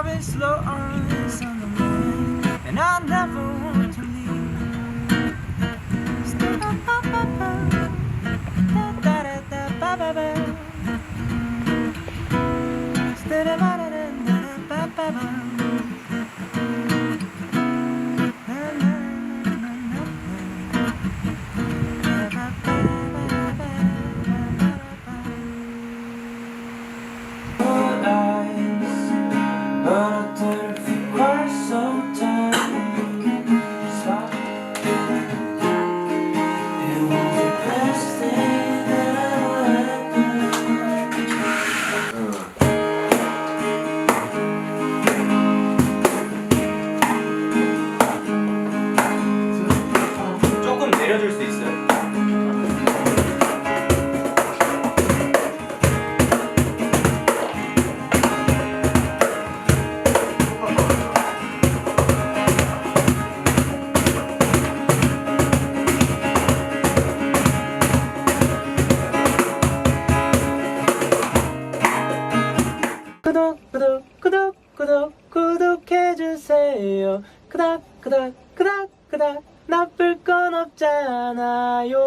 Driving slow on the moon, And I never want to leave. Still Da da da da da da da da 구독 구독 구독 구독 구독해주세요. 그닥 그닥 그닥 그닥. 나쁠 건 없잖아요.